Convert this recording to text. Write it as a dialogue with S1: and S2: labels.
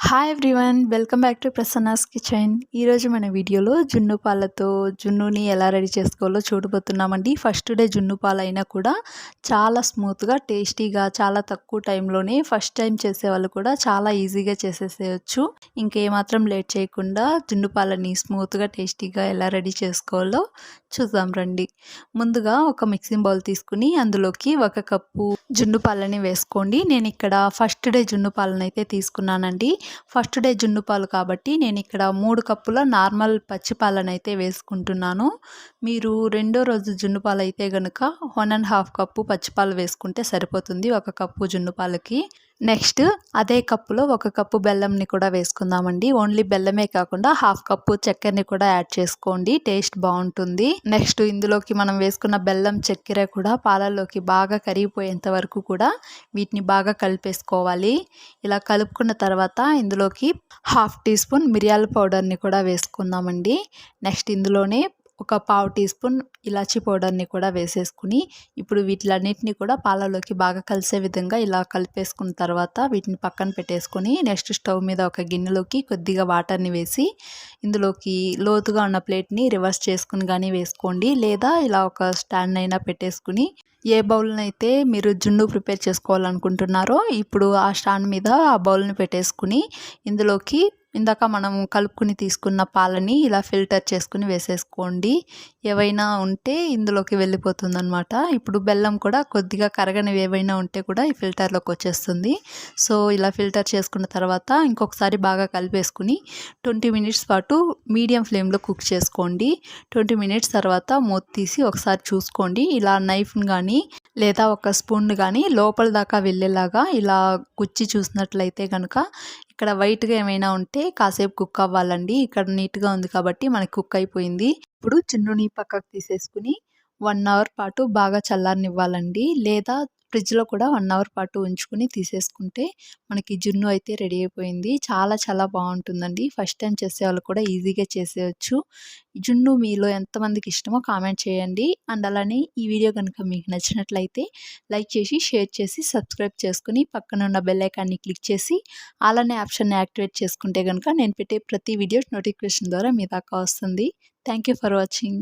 S1: Hi everyone welcome back to Prasanna's kitchen ఈరోజు మన వీడియోలో జున్ను పాలతో జున్నుని ఎలా రెడీ చేసుకోవాలో చూడబోతున్నామండి. ఫస్ట్ డే జున్ను పాలు అయినా కూడా చాలా స్మూత్గా టేస్టీగా చాలా తక్కువ టైంలోనే ఫస్ట్ టైం చేసే వాళ్ళు కూడా చాలా ఈజీగా చేసేసేయచ్చు. ఇంకేమాత్రం లేట్ చేయకుండా జున్ను పాలని స్మూత్గా టేస్టీగా ఎలా రెడీ చేసుకోవాలో చూద్దాం రండి. ముందుగా ఒక మిక్సింగ్ బౌల్ తీసుకుని అందులోకి ఒక కప్పు జున్ను పాలని వేసుకోండి. నేను ఇక్కడ ఫస్ట్ డే జున్ను పాలనైతే అయితే తీసుకున్నానండి. ఫస్ట్ డే జున్ను పాలు కాబట్టి నేను ఇక్కడ మూడు కప్పుల నార్మల్ పచ్చి పాలను అయితే వేసుకుంటున్నాను. మీరు రెండో రోజు జున్ను పాలు అయితే కనుక వన్ అండ్ హాఫ్ కప్పు పచ్చిపాలు వేసుకుంటే సరిపోతుంది ఒక కప్పు జున్ను పాలకి. నెక్స్ట్ అదే కప్పులో ఒక కప్పు బెల్లంని కూడా వేసుకుందామండి. ఓన్లీ బెల్లమే కాకుండా హాఫ్ కప్పు చక్కెరని కూడా యాడ్ చేసుకోండి. టేస్ట్ బాగుంటుంది. నెక్స్ట్ ఇందులోకి మనం వేసుకున్న బెల్లం చక్కెర కూడా పాలల్లోకి బాగా కరిగిపోయేంత వరకు కూడా వీటిని బాగా కలిపేసుకోవాలి. ఇలా కలుపుకున్న తర్వాత ఇందులోకి హాఫ్ టీ స్పూన్ మిరియాల పౌడర్ని కూడా వేసుకుందామండి. నెక్స్ట్ ఇందులోనే ఒక పావు టీ స్పూన్ ఇలాచి పౌడర్ని కూడా వేసేసుకుని ఇప్పుడు వీటిలన్నిటిని కూడా పాలలోకి బాగా కలిసే విధంగా ఇలా కలిపేసుకున్న తర్వాత వీటిని పక్కన పెట్టేసుకొని నెక్స్ట్ స్టవ్ మీద ఒక గిన్నెలోకి కొద్దిగా వాటర్ని వేసి ఇందులోకి లోతుగా ఉన్న ప్లేట్ని రివర్స్ చేసుకుని కానీ వేసుకోండి. లేదా ఇలా ఒక స్టాండ్ అయినా పెట్టేసుకుని ఏ బౌల్ని అయితే మీరు జున్ను ప్రిపేర్ చేసుకోవాలనుకుంటున్నారో ఇప్పుడు ఆ స్టాండ్ మీద ఆ బౌల్ని పెట్టేసుకుని ఇందులోకి ఇందాక మనం కలుపుకుని తీసుకున్న పాలని ఇలా ఫిల్టర్ చేసుకుని వేసేసుకోండి. ఏవైనా ఉంటే ఇందులోకి వెళ్ళిపోతుందనమాట ఇప్పుడు బెల్లం కూడా కొద్దిగా కరగనివి ఏవైనా ఉంటే కూడా ఈ ఫిల్టర్లోకి వచ్చేస్తుంది. సో ఇలా ఫిల్టర్ చేసుకున్న తర్వాత ఇంకొకసారి బాగా కలిపేసుకుని ట్వంటీ మినిట్స్ పాటు మీడియం ఫ్లేమ్లో కుక్ చేసుకోండి. ట్వంటీ మినిట్స్ తర్వాత మూత తీసి ఒకసారి చూసుకోండి. ఇలా నైఫ్ని కానీ లేదా ఒక స్పూన్ కానీ లోపల దాకా వెళ్ళేలాగా ఇలా గుచ్చి చూసినట్లయితే కనుక ఇక్కడ వైట్గా ఏమైనా ఉంటే కాసేపు కుక్ అవ్వాలండి. ఇక్కడ నీట్గా ఉంది కాబట్టి మనకి కుక్ అయిపోయింది. ఇప్పుడు చిన్నుని పక్కకు తీసేసుకుని వన్ అవర్ పాటు బాగా చల్లారనివ్వాలండి. లేదా ఫ్రిడ్జ్లో కూడా వన్ అవర్ పాటు ఉంచుకుని తీసేసుకుంటే మనకి జున్ను అయితే రెడీ అయిపోయింది. చాలా చాలా బాగుంటుందండి. ఫస్ట్ టైం చేసే వాళ్ళు కూడా ఈజీగా చేసేయచ్చు. జున్ను మీలో ఎంతమందికి ఇష్టమో కామెంట్ చేయండి. అండ్ అలానే ఈ వీడియో కనుక మీకు నచ్చినట్లయితే లైక్ చేసి షేర్ చేసి సబ్స్క్రైబ్ చేసుకుని పక్కన ఉన్న బెల్ ఐకాన్ని క్లిక్ చేసి అలానే ఆప్షన్ని యాక్టివేట్ చేసుకుంటే కనుక నేను పెట్టే ప్రతి వీడియో నోటిఫికేషన్ ద్వారా మీ దాకా వస్తుంది. Thank for watching.